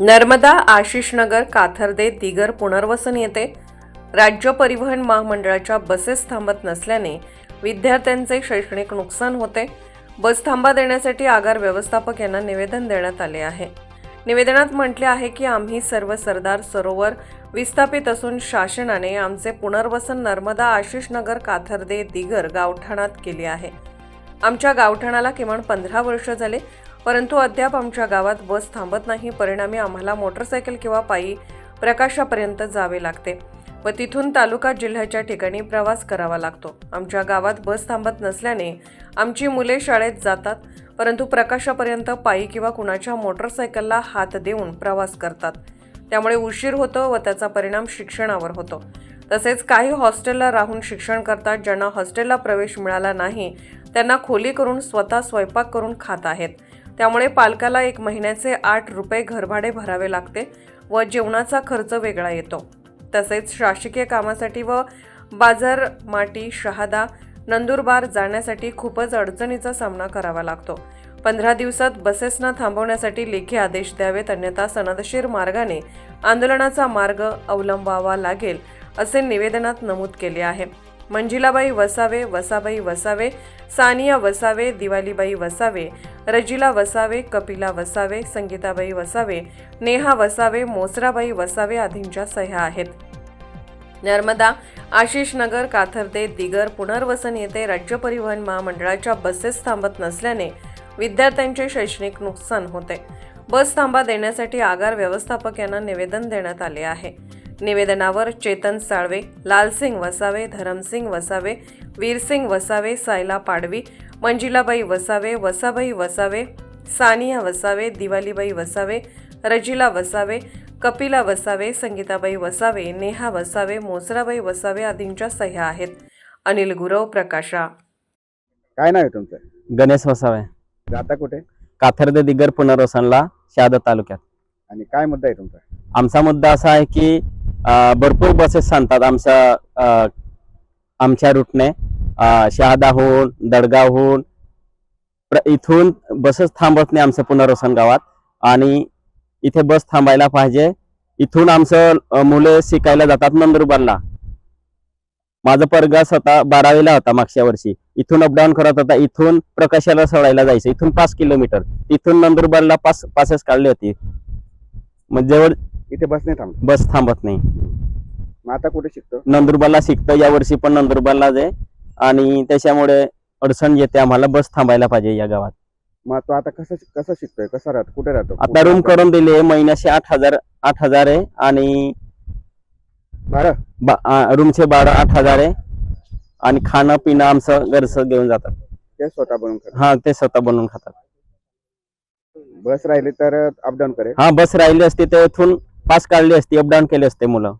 नर्मदा आशिषनगर काथर्दे दिगर पुनर्वसन येथे राज्य परिवहन महामंडळाच्या बसेस थांबत नसल्याने विद्यार्थ्यांचे शैक्षणिक नुकसान होते. बस थांबा देण्यासाठी आगार व्यवस्थापक यांना निवेदन देण्यात आले आहे. निवेदनात म्हटले आहे की आम्ही सर्व सरदार सरोवर विस्थापित असून शासनाने आमचे पुनर्वसन नर्मदा आशिषनगर काथर्दे दिगर गावठाणात केले आहे. आमच्या गावठाणाला किमान पंधरा वर्ष झाले. परंतु अद्याप आमच्या गावात बस थांबत नाही. परिणामी आम्हाला मोटरसायकल किंवा पायी प्रकाशापर्यंत जावे लागते व तिथून तालुका जिल्ह्याच्या ठिकाणी प्रवास करावा लागतो. आमच्या गावात बस थांबत नसल्याने आमची मुले शाळेत जातात परंतु प्रकाशापर्यंत पायी किंवा कुणाच्या मोटरसायकलला हात देऊन प्रवास करतात. त्यामुळे उशीर होतो व त्याचा परिणाम शिक्षणावर होतो. तसेच काही हॉस्टेलला राहून शिक्षण करतात ज्यांना हॉस्टेलला प्रवेश मिळाला नाही त्यांना खोली करून स्वतः स्वयंपाक करून खात आहेत. त्यामुळे पालकाला एक महिन्याचे आठ रुपये घरभाडे भरावे लागते व जेवणाचा खर्च वेगळा येतो. तसेच शासकीय कामासाठी व बाजार माटी शहादा नंदुरबार जाण्यासाठी खूपच अडचणीचा सामना करावा लागतो. पंधरा दिवसात बसेसना थांबवण्यासाठी लेखी आदेश द्यावेत अन्यथा सनदशीर मार्गाने आंदोलनाचा मार्ग अवलंबावा लागेल असे निवेदनात नमूद केले आहे. मंजिलाबाई वसावे वसाबाई वसावे सानिया वसावे दिवालीबाई वसावे रजिला वसावे कपिला वसावे संगीताबाई वसावे नेहा वसावे मोसराबाई वसावे आदींच्या सह्या आहेत. नर्मदा आशिष नगर काथर्दे दिगर पुनर्वसन येथे राज्य परिवहन महामंडळाच्या बसेस थांबत नसल्याने विद्यार्थ्यांचे शैक्षणिक नुकसान होते. बस थांबा देण्यासाठी आगार व्यवस्थापक यांना निवेदन देण्यात आले आहे. निवेदनावर चेतन साळवे लालसिंग वसावे धरमसिंग वसावे वीरसिंग वसावे सायला पाडवी मंजिलाबाई वसावे वसाबाई वसावे सानिया वसावे दिवालीबाई वसावे रजिला वसावे कपिला वसावे संगीताबाई वसावे नेहा वसावे मोसराबाई वसावे आदींच्या सह्या आहेत. अनिल गुरव प्रकाशा. काय नाव आहे तुमचं? गणेश वसावे. जाता कुठे? काथर्दे दिगर पुनर्वसनला शहादा तालुक्यात. आणि काय मुद्दा आहे तुमचा? आमचा मुद्दा असा आहे की भरपूर बसेस सांगतात आमच्या आमच्या रूटने शहादाहून दडगावहून प्र- इथून बसेस थांबत नाही आमच्या पुनर्वसन गावात. आणि इथे बस थांबायला पाहिजे. इथून आमचं मुले शिकायला जातात नंदुरबारला. माझा परगा स्वतः बारावीला होता मागच्या वर्षी. इथून अपडाऊन करत होता. इथून प्रकाशाला सोडायला जायचं. इथून पाच किलोमीटर इथून नंदुरबारला पास पासेस काढली होती. मग जवळ इथे बस नाही थांबत? बस थांबत नाही. मग आता कुठे शिकतो? नंदुरबारला शिकतो. या वर्षी पण नंदुरबारलाच आहे आणि त्याच्यामुळे अडचण येते आम्हाला बस थांबायला पाहिजे या गावात. मग तो आता कसं कसं शिकतोय? कसा राहतो? कुठे राहतो? आता रूम करून दिली. महिन्याचे आठ हजार आठ हजार आहे. आणि बरं? बा- आ, रूमचे भाडं आठ हजार आहे. आणि खाणं पिणं आमचं घरचं घेऊन जातात. ते स्वतः बनवून हा ते स्वतः बनवून खातात. बस राहिली तर अपडाऊन करेल? हा बस राहिली असती तर इथून पास काढले असती अपडाऊन केले असते मुलं.